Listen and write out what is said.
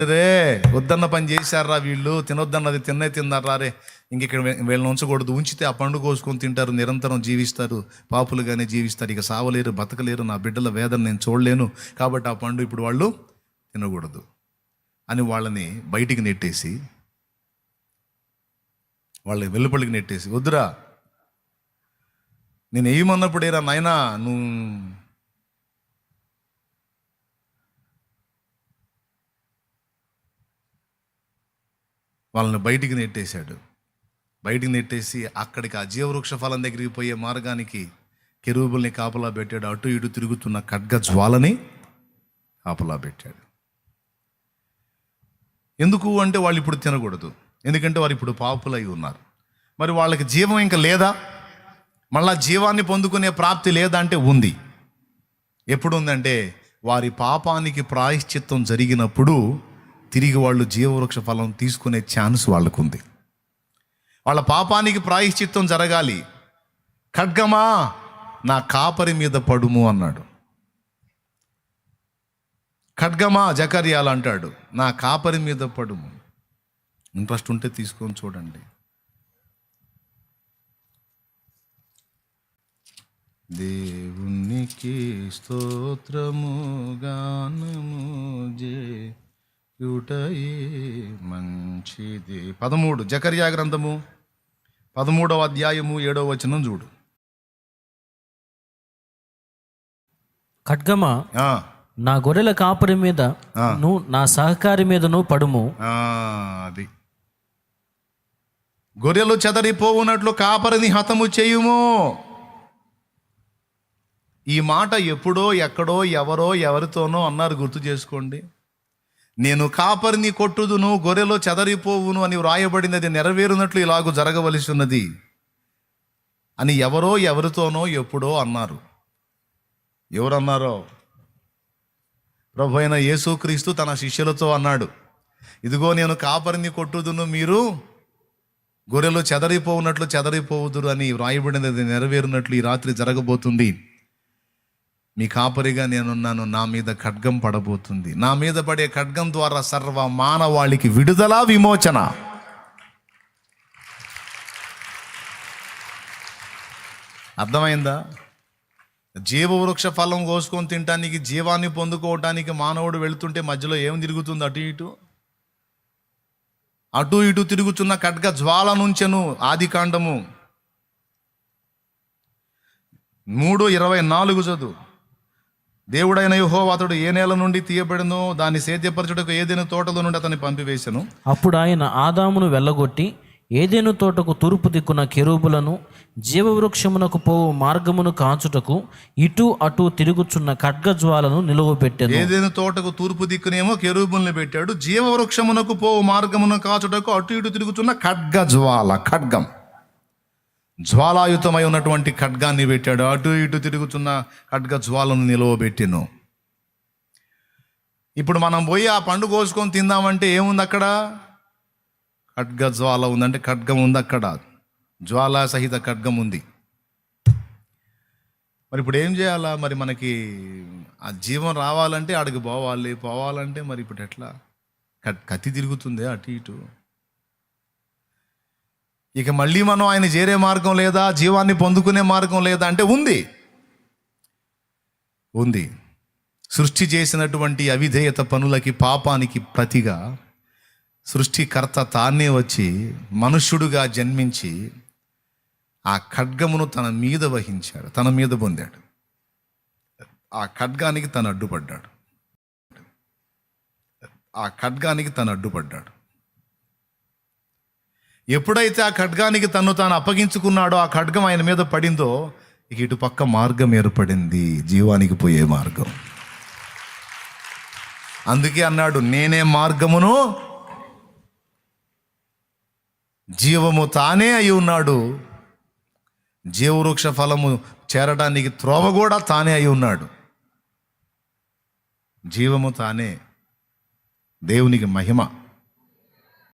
రే వద్దన్న పని చేశారా వీళ్ళు. తినొద్దన్నది తిన్నే తిన్నారా రే. ఇంక ఇక్కడ వీళ్ళని ఉంచకూడదు. ఉంచితే ఆ పండు కోసుకొని తింటారు నిరంతరం జీవిస్తారు. పాపులుగానే జీవిస్తారు. ఇక సావలేరు బతకలేరు. నా బిడ్డల వేదన నేను చూడలేను. కాబట్టి ఆ పండు ఇప్పుడు వాళ్ళు తినకూడదు అని వాళ్ళని బయటికి నెట్టేసి వాళ్ళని వెలుపలికి నెట్టేసి వద్దురా నేను ఏమన్నప్పుడు ఏరా నాయనా నువ్వు వాళ్ళని బయటికి నెట్టేశాడు. బయటికి నెట్టేసి అక్కడికి ఆ జీవవృక్ష ఫలం దగ్గరికి పోయే మార్గానికి కెరూబుల్ని కాపలా పెట్టాడు. అటు ఇటు తిరుగుతున్న ఖడ్గ జ్వాలని కాపలా పెట్టాడు. ఎందుకు అంటే వాళ్ళు ఇప్పుడు తినకూడదు. ఎందుకంటే వారు ఇప్పుడు పాపులై ఉన్నారు. మరి వాళ్ళకి జీవం ఇంకా లేదా? మళ్ళా జీవాన్ని పొందుకునే ప్రాప్తి లేదా అంటే ఉంది. ఎప్పుడు ఉందంటే వారి పాపానికి ప్రాయశ్చిత్తం జరిగినప్పుడు తిరిగి వాళ్ళు జీవవృక్ష ఫలం తీసుకునే ఛాన్స్ వాళ్ళకు ఉంది వాళ్ళ పాపానికి ప్రాయశ్చిత్తం జరగాలి. ఖడ్గమా నా కాపరి మీద పడుము అన్నాడు. ఖడ్గమా జకర్యాలు అంటాడు నా కాపరి మీద పడుము. ఇంట్రెస్ట్ ఉంటే తీసుకొని చూడండి. దేవునికి స్తోత్రము గానము మంచిది. పదమూడు జకర్యా గ్రంథము పదమూడవ అధ్యాయము ఏడవ వచనం చూడు. ఖడ్గమా? నా గొర్రెల కాపరి మీద. నువ్వు నా సహకారి మీదను పడుము. ఆ, అది. గొర్రెలు చెదరిపోవునట్లు కాపరిని హతము చేయుము. ఈ మాట ఎప్పుడో ఎక్కడో ఎవరో ఎవరితోనో అన్నారు గుర్తు చేసుకోండి. నేను కాపరిని కొట్టుదును గొర్రెలో చెదరిపోవును అని వ్రాయబడినది నెరవేరునట్లు ఇలాగూ జరగవలసి ఉన్నది అని ఎవరో ఎవరితోనో ఎప్పుడో అన్నారు. ఎవరన్నారో? ప్రభు అయిన యేసుక్రీస్తు తన శిష్యులతో అన్నాడు ఇదిగో నేను కాపరిని కొట్టుదును మీరు గొర్రెలు చెదరిపోవునట్లు చెదరిపోవుదురు అని వ్రాయబడినది నెరవేరునట్లు ఈ రాత్రి జరగబోతుంది. మీ కాపరిగా నేనున్నాను నా మీద ఖడ్గం పడబోతుంది. నా మీద పడే ఖడ్గం ద్వారా సర్వ మానవాళికి విడుదల విమోచన. అర్థమైందా? జీవవృక్ష ఫలం కోసుకొని తినటానికి జీవాన్ని పొందుకోవటానికి మానవుడు వెళుతుంటే మధ్యలో ఏం తిరుగుతుంది అటు ఇటు? అటు ఇటు తిరుగుతున్న ఖడ్గ జ్వాల నుంచెను ఆది కాండము. మూడు ఇరవై నాలుగు చదువు. దేవుడైన యహో అతడు ఏ నేల నుండి తీయబడినో దాన్ని సేద్యపరచుటకు ఏదైనా తోటలో నుండి అతన్ని పంపివేశను అప్పుడు ఆయన ఆదామును వెళ్ళగొట్టి ఏదేను తోటకు తూర్పు దిక్కున కెరూబులను జీవవృక్షమునకు పోవు మార్గమును కాచుటకు ఇటు అటు తిరుగుచున్న ఖడ్గజ్వాలను నిలువబెట్టెను ఏదైనా తోటకు తూర్పు దిక్కునేమో కెరూబుల్ని పెట్టాడు జీవవృక్షమునకు పోవు మార్గమును కాచుటకు అటు ఇటు తిరుగుతున్న ఖడ్గ జ్వాల ఖడ్గం. జ్వాలాయుతమై ఉన్నటువంటి ఖడ్గాన్ని పెట్టాడు. అటు ఇటు తిరుగుతున్న ఖడ్గ జ్వాలను నిలవబెట్టెను ఇప్పుడు మనం పోయి ఆ పండు కోసుకొని తిందామంటే ఏముంది అక్కడ? ఖడ్గ జ్వాల ఉందంటే ఖడ్గం ఉంది అక్కడ. జ్వాల సహిత ఖడ్గం ఉంది. మరి ఇప్పుడు ఏం చేయాలా? మరి మనకి ఆ జీవం రావాలంటే ఆడికి పోవాలి. పోవాలంటే మరి ఇప్పుడు ఎట్లా? కత్తి తిరుగుతుంది అటు ఇటు. ఇక మళ్ళీ మనం ఆయన చేరే మార్గం లేదా జీవాన్ని పొందుకునే మార్గం లేదా అంటే ఉంది. ఉంది. సృష్టి చేసినటువంటి అవిధేయత పనులకి పాపానికి ప్రతిగా సృష్టికర్త తానే వచ్చి మనుష్యుడుగా జన్మించి ఆ ఖడ్గమును తన మీద వహించాడు తన మీద పొందాడు. ఆ ఖడ్గానికి తను అడ్డుపడ్డాడు. ఆ ఖడ్గానికి తను అడ్డుపడ్డాడు. ఎప్పుడైతే ఆ ఖడ్గానికి తను తాను అప్పగించుకున్నాడో ఆ ఖడ్గం ఆయన మీద పడిందో ఇక ఇటు పక్క మార్గం ఏర్పడింది. జీవానికి పోయే మార్గం. అందుకే అన్నాడు నేనే మార్గమును జీవము తానే అయి ఉన్నాడు. జీవవృక్ష ఫలము చేరడానికి త్రోవ కూడా తానే అయి ఉన్నాడు. జీవము తానే దేవునికి మహిమ.